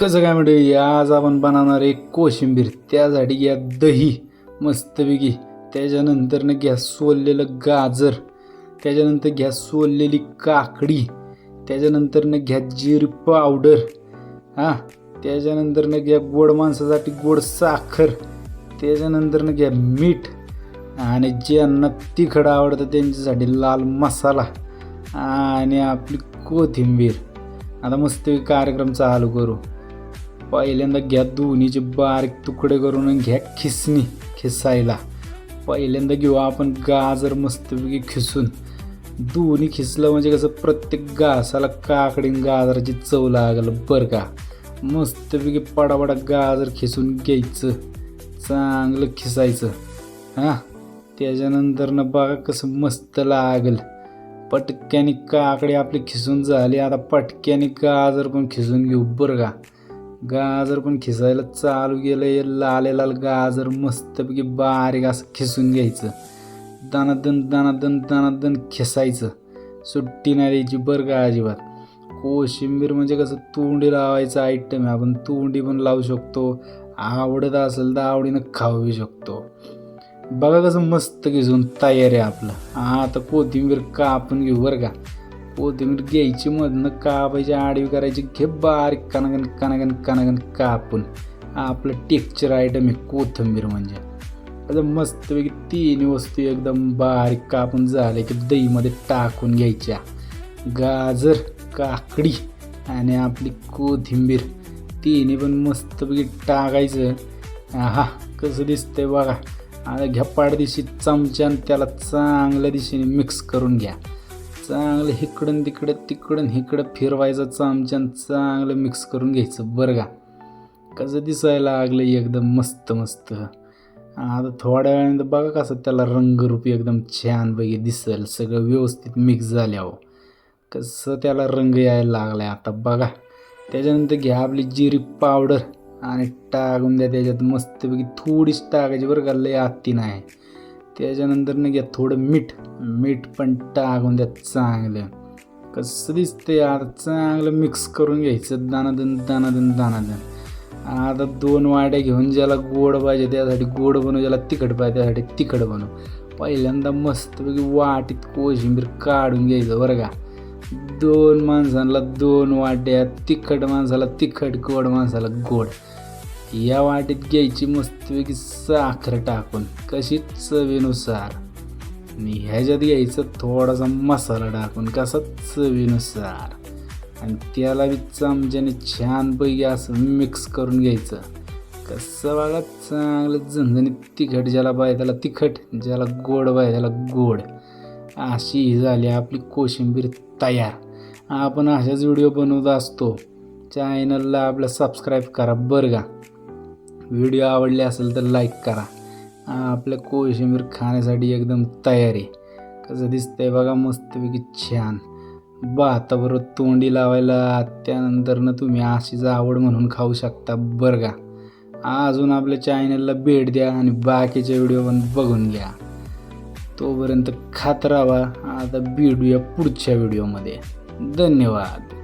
कसं काय म्हणतो आज आपण बनवणार एक कोशिंबीर त्यासाठी घ्या दही मस्तपैकी. त्याच्यानंतरनं घ्या सोललेलं गाजर त्याच्यानंतर घ्या सोललेली काकडी त्याच्यानंतरनं घ्या जिरी पावडर हां. त्याच्यानंतरनं घ्या गोड माणसासाठी गोड साखर त्याच्यानंतरनं घ्या मीठ आणि ज्यांना तिखट आवडतं त्यांच्यासाठी लाल मसाला आणि आपली कोथिंबीर. आता मस्त कार्यक्रम चालू करू. पहिल्यांदा घ्या दोन्हीचे बारीक तुकडे करून घ्या खिसणी खिसायला. पहिल्यांदा घेऊ आपण गाजर मस्तपैकी खिसून. दोन्ही खिसलं म्हणजे कसं प्रत्येक घासाला काकडीन गाजराची चव लागलं बरं का? मस्तपैकी पडापडा गाजर खिसून घ्यायचं. चांगलं खिसायचं. हां? त्याच्यानंतरनं बघा कसं मस्त लागल. पटक्याने काकडे आपली खिसून झाली. आता पटक्याने गाजर पण खिसून घेऊ बरं का? गाजर पण खिसायला चालू गेलं हे लाल लाल गाजर मस्तपैकी बारीक असं खिसून घ्यायचं. दानादन दानादन दानादन खिसायचं. सुट्टी नाही द्यायची बरं का अजिबात. कोशिंबीर म्हणजे कसं तोंडी लावायचं आयटम आहे. आपण तोंडी पण लावू शकतो. आवडत असेल तर आवडीनं खाऊ शकतो. बघा कसं मस्त घिसून तयार आहे आपलं. आता कोथिंबीर कापून घेऊ बरं का. कोथिंबीर घ्यायची मधनं कापायची आडवी करायची घे बारीक कनागन कनागन कनागन कापून. आपलं टेक्चर आयटम आहे कोथिंबीर म्हणजे. आता मस्तपैकी तीन वस्तू एकदम बारीक कापून झाले की दहीमध्ये टाकून घ्यायच्या. गाजर काकडी आणि आपली कोथिंबीर. तिन्ही पण मस्तपैकी टाकायचं. हा कसं दिसतंय बघा. आता घ्या पाडदिशी चमच्यान त्याला चांगल्या दिशेने मिक्स करून घ्या. चांगलं इकडून तिकडं तिकडून इकडं फिरवायचं चमच्यान चांगलं मिक्स करून घ्यायचं बरं का? कसं दिसायला लागलं एकदम मस्त मस्त. आता थोड्या वेळाने बघा कसं त्याला रंगरूपी एकदम छानपैकी दिसेल. सगळं व्यवस्थित मिक्स झाल्यावर कसं त्याला रंग यायला लागला आहे आता बघा. त्याच्यानंतर घ्या आपली जिरी पावडर आणि टाकून द्या त्याच्यात मस्तपैकी थोडीच टाकायची बरं का लय आत्ती नाही. त्याच्यानंतर न घ्या थोडं मीठ. मीठ पण टाकून द्या चांगलं. कसं दिसतं आता चांगलं मिक्स करून घ्यायचं. दानादन दानादन दानादन आता दोन वाड्या घेऊन ज्याला गोड पाहिजे त्यासाठी गोड बनव ज्याला तिखट पाहिजे त्यासाठी तिखट बनव. पहिल्यांदा मस्तपैकी वाटीत कोशिंबीर काढून घ्यायचं बरं का. दोन माणसांना दोन वाट्या तिखट माणसाला तिखट गोड माणसाला गोड. या वाटीत घ्यायची मस्तपैकी साखर टाकून कशी चवीनुसार. आणि ह्याच्यात घ्यायचं थोडासा मसाला टाकून कसा चवीनुसार. आणि त्याला बी चमच्याने छानपैकी असं मिक्स करून घ्यायचं. कसं बघा चांगलं झणझणीत तिखट ज्याला पाहिजे त्याला तिखट ज्याला गोड पाहिजे त्याला गोड. अशी ही झाली आपली कोशिंबीर तयार. आपण अशाच व्हिडिओ बनवत असतो. चॅनलला आपलं सबस्क्राईब करा बरं का. व्हिडिओ आवडले असेल तर लाईक करा. आपलं कोशिंबीर खाण्यासाठी एकदम तयारी कसं दिसतंय बघा मस्तपैकी छान. भाताबरोबर तोंडी लावायला त्यानंतरनं तुम्ही अशीच आवड म्हणून खाऊ शकता बरं का. अजून आपल्या चॅनलला भेट द्या आणि बाकीचे व्हिडिओ पण बघून घ्या. तोपर्यंत खात राहा. आता भेटूया पुढच्या व्हिडिओमध्ये धन्यवाद.